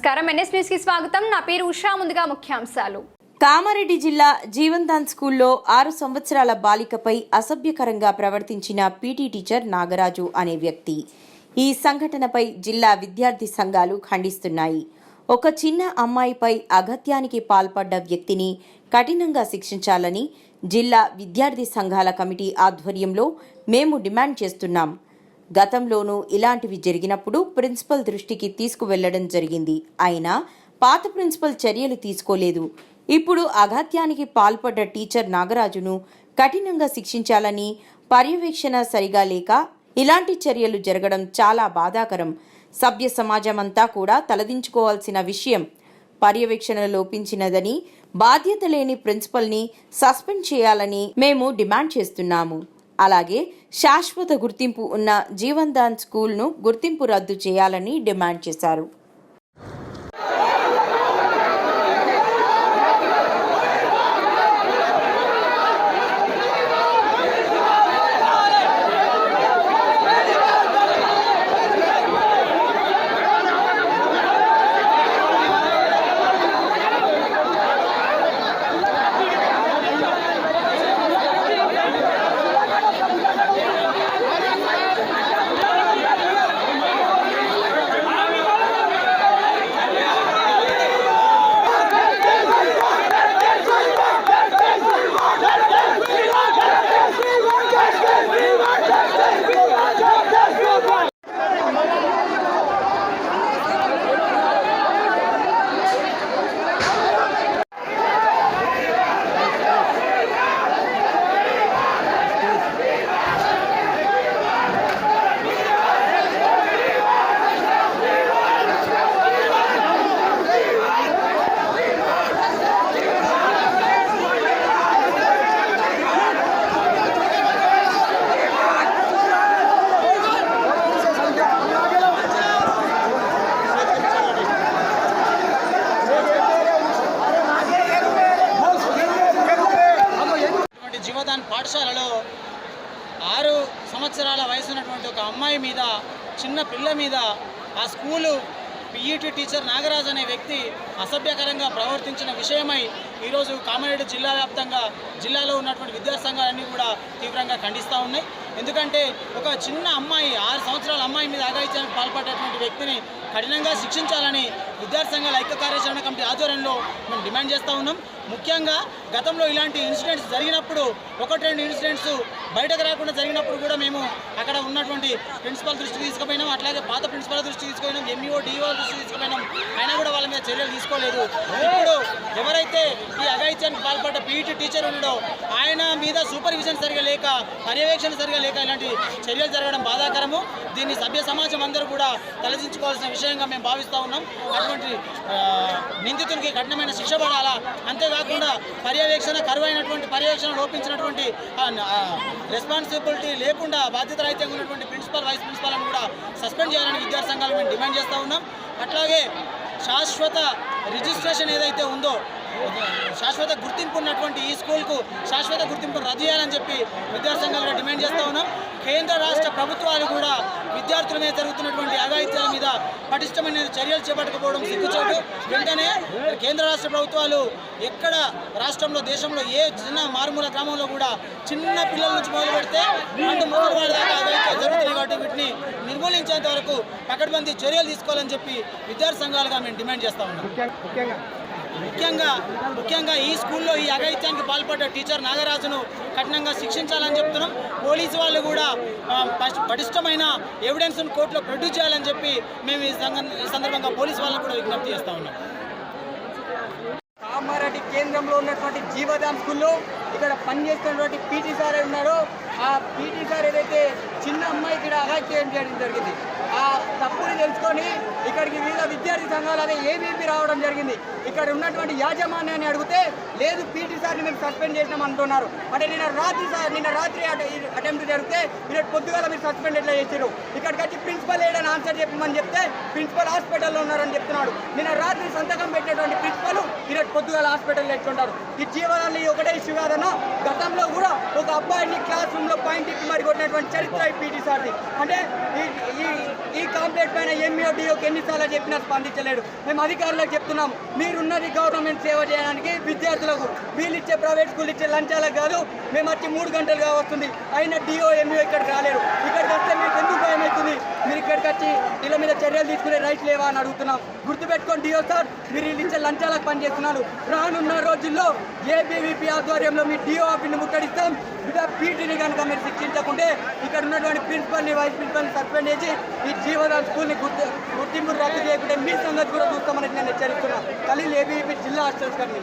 నమస్కారం. ఎన్ఎస్ న్యూస్కి స్వాగతం. నా పేరు ఉషా. ముందుగా ముఖ్యాంశాలు. కామారెడ్డి జిల్లా జీవన్దాన్ స్కూల్లో ఆరు సంవత్సరాల బాలికపై అసభ్యకరంగా ప్రవర్తించిన పీటీ టీచర్ నాగరాజు అనే వ్యక్తి. ఈ సంఘటనపై జిల్లా విద్యార్థి సంఘాలు ఖండిస్తున్నాయి. ఒక చిన్న అమ్మాయిపై అగత్యానికి పాల్పడ్డ వ్యక్తిని కఠినంగా శిక్షించాలని జిల్లా విద్యార్థి సంఘాల కమిటీ ఆధ్వర్యంలో మేము డిమాండ్ చేస్తున్నాం. గతంలోనూ ఇలాంటివి జరిగినప్పుడు ప్రిన్సిపల్ దృష్టికి తీసుకువెళ్ళడం జరిగింది. అయినా పాత ప్రిన్సిపల్ చర్యలు తీసుకోలేదు. ఇప్పుడు అఘాత్యానికి పాల్పడ్డ టీచర్ నాగరాజును కఠినంగా శిక్షించాలని పర్యవేక్షణ సరిగా లేక ఇలాంటి చర్యలు జరగడం చాలా బాధాకరం. సభ్య సమాజమంతా కూడా తలదించుకోవాల్సిన విషయం. పర్యవేక్షణ లోపించినదని బాధ్యత లేని ప్రిన్సిపల్ని సస్పెండ్ చేయాలని మేము డిమాండ్ చేస్తున్నాము. అలాగే శాశ్వత గుర్తింపు ఉన్న జీవన్ దాన్ స్కూల్ను గుర్తింపు రద్దు చేయాలని డిమాండ్ చేశారు. పాఠశాలలో ఆరు సంవత్సరాల వయసు ఉన్నటువంటి ఒక అమ్మాయి మీద చిన్న పిల్ల మీద ఆ స్కూలు పిఈటి టీచర్ నాగరాజ్ అనే వ్యక్తి అసభ్యకరంగా ప్రవర్తించిన విషయమై ఈరోజు కామారెడ్డి జిల్లా వ్యాప్తంగా జిల్లాలో ఉన్నటువంటి విద్యాసంఘాలన్నీ కూడా తీవ్రంగా ఖండిస్తూ ఉన్నాయి. ఎందుకంటే ఒక చిన్న అమ్మాయి ఆరు సంవత్సరాల అమ్మాయి మీద ఆగాయించడానికి పాల్పడేటువంటి వ్యక్తిని కఠినంగా శిక్షించాలని విద్యార్థి సంఘాల ఐక్య కార్యాచరణ కమిటీ ఆధ్వర్యంలో మేము డిమాండ్ చేస్తూ ఉన్నాం. ముఖ్యంగా గతంలో ఇలాంటి ఇన్సిడెంట్స్ జరిగినప్పుడు ఒకటి రెండు ఇన్సిడెంట్స్ బయటకు రాకుండా జరిగినప్పుడు కూడా మేము అక్కడ ఉన్నటువంటి ప్రిన్సిపల్ దృష్టికి తీసుకుపోయినాం. అట్లాగే పాత ప్రిన్సిపల్ దృష్టికి తీసుకుపోయినాం. ఎంఈఓ డిఓ దృష్టికి తీసుకుపోయినాం. అయినా కూడా వాళ్ళ మీద చర్యలు తీసుకోలేదు. ఇప్పుడు ఎవరైతే ఈ అఘాయిత్యానికి పాల్పడ్డ పీఈటీ టీచర్ ఉన్నాడో ఆయన మీద సూపర్విజన్ సరిగా లేక పర్యవేక్షణ సరిగా లేక ఇలాంటి చర్యలు జరగడం బాధాకరము. దీన్ని సభ్య సమాజం అందరూ కూడా తలదించుకోవాల్సిన విషయంగా మేము భావిస్తూ ఉన్నాం. అటువంటి నిందితునికి కఠినమైన శిక్ష పడాలా? అంతేకాకుండా పర్యవేక్షణ కరువైనటువంటి పర్యవేక్షణ లోపించినటువంటి రెస్పాన్సిబిలిటీ లేకుండా బాధ్యత రహితంగా ఉన్నటువంటి ప్రిన్సిపల్ వైస్ ప్రిన్సిపాల్ని కూడా సస్పెండ్ చేయాలని విద్యార్థి సంఘాలు మేము డిమాండ్ చేస్తూ ఉన్నాం. అట్లాగే శాశ్వత రిజిస్ట్రేషన్ ఏదైతే ఉందో శాశ్వత గుర్తింపు ఉన్నటువంటి ఈ స్కూల్కు శాశ్వత గుర్తింపు రద్దు చేయాలని చెప్పి విద్యార్థి సంఘాలుగా డిమాండ్ చేస్తూ ఉన్నాం. కేంద్ర రాష్ట్ర ప్రభుత్వాలు కూడా విద్యార్థుల మీద జరుగుతున్నటువంటి అఘాయిత్యాల మీద పటిష్టమైన చర్యలు చేపట్టకపోవడం సిగ్గుచోటు. వెంటనే కేంద్ర రాష్ట్ర ప్రభుత్వాలు ఎక్కడ రాష్ట్రంలో దేశంలో ఏ చిన్న మారుమూల గ్రామంలో కూడా చిన్న పిల్లల నుంచి మొదలు పెడితే అంటే ముసలి వాళ్ళ దాకా అఘాయిత్యాలు జరుగుతున్నాయి కాబట్టి వీటిని నిర్మూలించేంత వరకు పకడ్బందీ చర్యలు తీసుకోవాలని చెప్పి విద్యార్థి సంఘాలుగా మేము డిమాండ్ చేస్తా ఉన్నాం. ముఖ్యంగా ముఖ్యంగా ఈ స్కూల్లో ఈ అఘాయిత్యానికి పాల్పడ్డ టీచర్ నాగరాజును కఠినంగా శిక్షించాలని చెప్తున్నాం. పోలీసు వాళ్ళు కూడా పటిష్టమైన ఎవిడెన్స్ను కోర్టులో ప్రొడ్యూస్ చేయాలని చెప్పి మేము ఈ ఈ సందర్భంగా పోలీసు వాళ్ళకు కూడా విజ్ఞప్తి చేస్తా ఉన్నాం. కామారెడ్డి కేంద్రంలో ఉన్నటువంటి జీవదాం స్కూల్లో ఇక్కడ పనిచేస్తున్నటువంటి పీటీ సార్ ఉన్నారు ఆ పీటీ సార్ ఏదైతే చిన్న అమ్మాయి ఇక్కడ అఘాత్యం చేయడం జరిగింది ఆ తప్పుని తెలుసుకొని ఇక్కడికి వివిధ విద్యార్థి సంఘాలు అదే ఏబీపీ రావడం జరిగింది. ఇక్కడ ఉన్నటువంటి యాజమాన్యాన్ని అడిగితే లేదు పీటీ సార్ని మేము సస్పెండ్ చేసినాం అంటున్నారు. అంటే నిన్న రాత్రి సార్ నిన్న రాత్రి అటెంప్ట్ జరిగితే ఈరోజు పొద్దుగాల మీరు సస్పెండ్ ఎట్లా చేశారు ఇక్కడికి వచ్చి ప్రిన్సిపల్ ఏడని ఆన్సర్ చెప్పమని చెప్తే ప్రిన్సిపల్ హాస్పిటల్లో ఉన్నారని చెప్తున్నాడు. నిన్న రాత్రి సంతకం పెట్టినటువంటి ప్రిన్సిపల్ ఈరోజు పొద్దుగాల హాస్పిటల్లో ఎట్లుంటారు ఈ జీవనాన్ని ఒకటే ఇష్యూ కాదన్నా గతంలో కూడా అబ్బాయిని క్లాస్ రూమ్ పాయింట్ ఇప్పి మరి కొట్టినటువంటి చరిత్ర పీటీ సార్ది. అంటే ఈ ఈ ఈ కాంప్లైంట్ పైన ఎంఈఓ డిఓకి ఎన్నిసార్లు చెప్పినా స్పందించలేడు మేము అధికారులకు చెప్తున్నాం మీరున్నది గవర్నమెంట్ సేవ చేయడానికి విద్యార్థులకు వీళ్ళు ఇచ్చే ప్రైవేట్ స్కూల్ ఇచ్చే లంచాలకు కాదు మేము వచ్చి మూడు గంటలుగా వస్తుంది. అయినా డిఓ ఎంఈఓ ఇక్కడికి రాలేరు. ఇక్కడికి వస్తే మీకు ఎందుకు భయం అవుతుంది మీరు ఇక్కడికి వచ్చి వీళ్ళ మీద చర్యలు తీసుకునే రైట్ లేవా అని అడుగుతున్నాం. గుర్తుపెట్టుకోండి డిఓ సార్. మీరు వీళ్ళు లంచాలకు పనిచేస్తున్నారు. రానున్న రోజుల్లో ఏబీవీపీ ఆధ్వర్యంలో మీ డిఓ ఆఫీని ముట్టడిస్తాం. ఇక పీటీని కనుక మీరు శిక్షించకుంటే ఇక్కడ ఉన్నటువంటి ప్రిన్సిపల్ని వైస్ ప్రిన్సిపల్ని సస్పెండ్ చేసి ఈ జీవదాన్ స్కూల్ని గుర్తు గుర్తింపు రద్దు చేయకుంటే మీ సంగతి కూడా చూస్తామని నేను హెచ్చరిస్తున్నాను ఖలీల్ ఏబీవీపీ జిల్లా హాస్టల్స్ కానీ